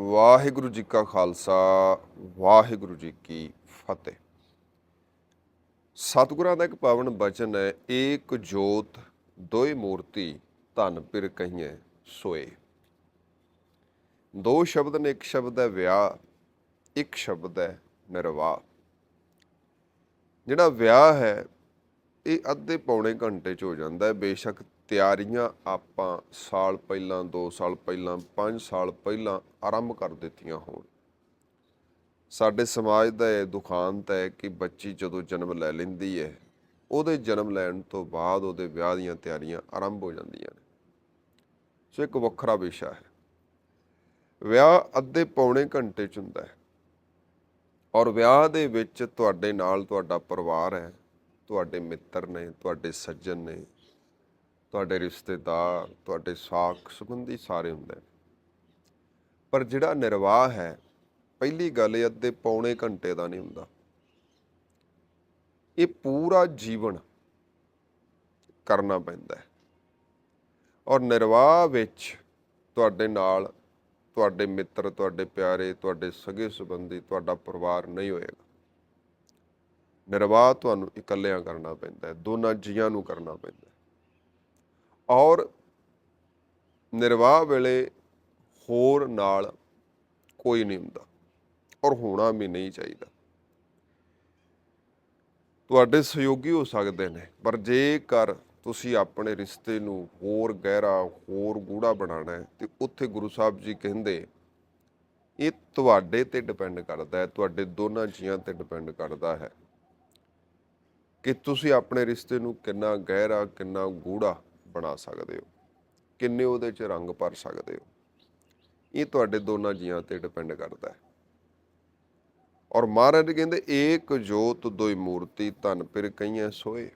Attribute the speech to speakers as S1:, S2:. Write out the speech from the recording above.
S1: ਵਾਹਿਗੁਰੂ ਜੀ ਕਾ ਖਾਲਸਾ, ਵਾਹਿਗੁਰੂ ਜੀ ਕੀ ਫਤਿਹ। ਸਤਿਗੁਰਾਂ ਦਾ ਇੱਕ ਪਾਵਨ ਬਚਨ ਹੈ, ਏਕ ਜੋਤ ਦੋਇ ਮੂਰਤੀ ਧਨ ਪਿਰ ਕਹੀਏ ਸੋਏ। ਦੋ ਸ਼ਬਦ ਨੇ ਇੱਕ ਸ਼ਬਦ ਹੈ ਵਿਆਹ, ਇੱਕ ਸ਼ਬਦ ਹੈ ਨਿਰਵਾਹ। ਜਿਹੜਾ ਵਿਆਹ ਹੈ ਇਹ ਅੱਧੇ ਪੌਣੇ ਘੰਟੇ ਚ ਹੋ ਜਾਂਦਾ ਹੈ। ਬੇਸ਼ੱਕ ਤਿਆਰੀਆਂ ਆਪਾਂ ਸਾਲ ਪਹਿਲਾਂ 2 ਸਾਲ ਪਹਿਲਾਂ 5 ਸਾਲ ਪਹਿਲਾਂ ਆਰੰਭ ਕਰ ਦਿੱਤੀਆਂ ਹੋਣ। ਸਾਡੇ ਸਮਾਜ ਦਾ ਇਹ ਦੁਖਾਂਤ ਹੈ ਕਿ ਬੱਚੀ ਜਦੋਂ ਜਨਮ ਲੈ ਲੈਂਦੀ ਹੈ, ਉਹਦੇ ਜਨਮ ਲੈਣ ਤੋਂ ਬਾਅਦ ਉਹਦੇ ਵਿਆਹ ਦੀਆਂ ਤਿਆਰੀਆਂ ਆਰੰਭ ਹੋ ਜਾਂਦੀਆਂ ਨੇ। ਸੋ ਇੱਕ ਵੱਖਰਾ ਵਿਸ਼ਾ ਹੈ। ਵਿਆਹ ਅੱਧੇ ਪੌਣੇ ਘੰਟੇ ਚ ਹੁੰਦਾ ਹੈ ਔਰ ਵਿਆਹ ਦੇ ਵਿੱਚ ਤੁਹਾਡੇ ਨਾਲ ਤੁਹਾਡਾ ਪਰਿਵਾਰ ਹੈ। ਤੁਹਾਡੇ ਮਿੱਤਰ ਨੇ, ਤੁਹਾਡੇ ਸੱਜਣ ਨੇ, ਤੁਹਾਡੇ ਰਿਸ਼ਤੇਦਾਰ, ਤੁਹਾਡੇ ਸਾਖ ਸੰਬੰਧੀ ਸਾਰੇ ਹੁੰਦੇ ਨੇ। ਪਰ ਜਿਹੜਾ ਨਿਰਵਾਹ ਹੈ, ਪਹਿਲੀ ਗੱਲ ਇਹ ਅੱਧੇ ਪੌਣੇ ਘੰਟੇ ਦਾ ਨਹੀਂ ਹੁੰਦਾ। ਇਹ ਪੂਰਾ ਜੀਵਨ ਕਰਨਾ ਪੈਂਦਾ ਹੈ। ਔਰ ਨਿਰਵਾਹ ਵਿੱਚ ਤੁਹਾਡੇ ਨਾਲ, ਤੁਹਾਡੇ ਮਿੱਤਰ, ਤੁਹਾਡੇ ਪਿਆਰੇ, ਤੁਹਾਡੇ ਸਗੇ ਸੰਬੰਧੀ ਤੁਹਾਡਾ ਪਰਿਵਾਰ ਨਹੀਂ ਹੋਏਗਾ। ਨਿਰਵਾਹ ਤੁਹਾਨੂੰ ਇਕੱਲਿਆਂ ਕਰਨਾ ਪੈਂਦਾ ਹੈ, ਦੋਨਾਂ ਜੀਆਂ ਨੂੰ ਕਰਨਾ ਪੈਂਦਾ ਹੈ। ਔਰ ਨਿਰਵਾਹ ਵੇਲੇ ਹੋਰ ਨਾਲ ਕੋਈ ਨਹੀਂ ਹੁੰਦਾ ਔਰ ਹੋਣਾ ਵੀ ਨਹੀਂ ਚਾਹੀਦਾ। ਤੁਹਾਡੇ ਸਹਿਯੋਗੀ ਹੋ ਸਕਦੇ ਨੇ, ਪਰ ਜੇਕਰ ਤੁਸੀਂ ਆਪਣੇ ਰਿਸ਼ਤੇ ਨੂੰ ਹੋਰ ਗਹਿਰਾ, ਹੋਰ ਗੂੜਾ ਬਣਾਉਣਾ ਹੈ, ਤੇ ਉੱਥੇ ਗੁਰੂ ਸਾਹਿਬ ਜੀ ਕਹਿੰਦੇ, ਇਹ ਤੁਹਾਡੇ ਤੇ ਡਿਪੈਂਡ ਕਰਦਾ ਹੈ, ਤੁਹਾਡੇ ਦੋਨਾਂ ਜੀਆਂ ਤੇ ਡਿਪੈਂਡ ਕਰਦਾ ਹੈ। ਕਿ ਤੁਸੀਂ ਆਪਣੇ ਰਿਸ਼ਤੇ ਨੂੰ ਕਿੰਨਾ ਗਹਿਰਾ, ਕਿੰਨਾ ਗੂੜਾ ਬਣਾ ਸਕਦੇ ਹੋ? ਕਿੰਨੇ ਉਹਦੇ 'ਚ ਰੰਗ ਭਰ ਸਕਦੇ ਹੋ? ਇਹ ਤੁਹਾਡੇ ਦੋਨਾਂ ਜੀਆਂ ਤੇ ਡਿਪੈਂਡ ਕਰਦਾ ਹੈ। ਔਰ ਮਹਾਰਾਜ ਕਹਿੰਦੇ, ਏਕ ਜੋਤ ਦੋਈ ਮੂਰਤੀ, ਧਨ ਪਿਰ ਕਈਆਂ ਸੋਏ?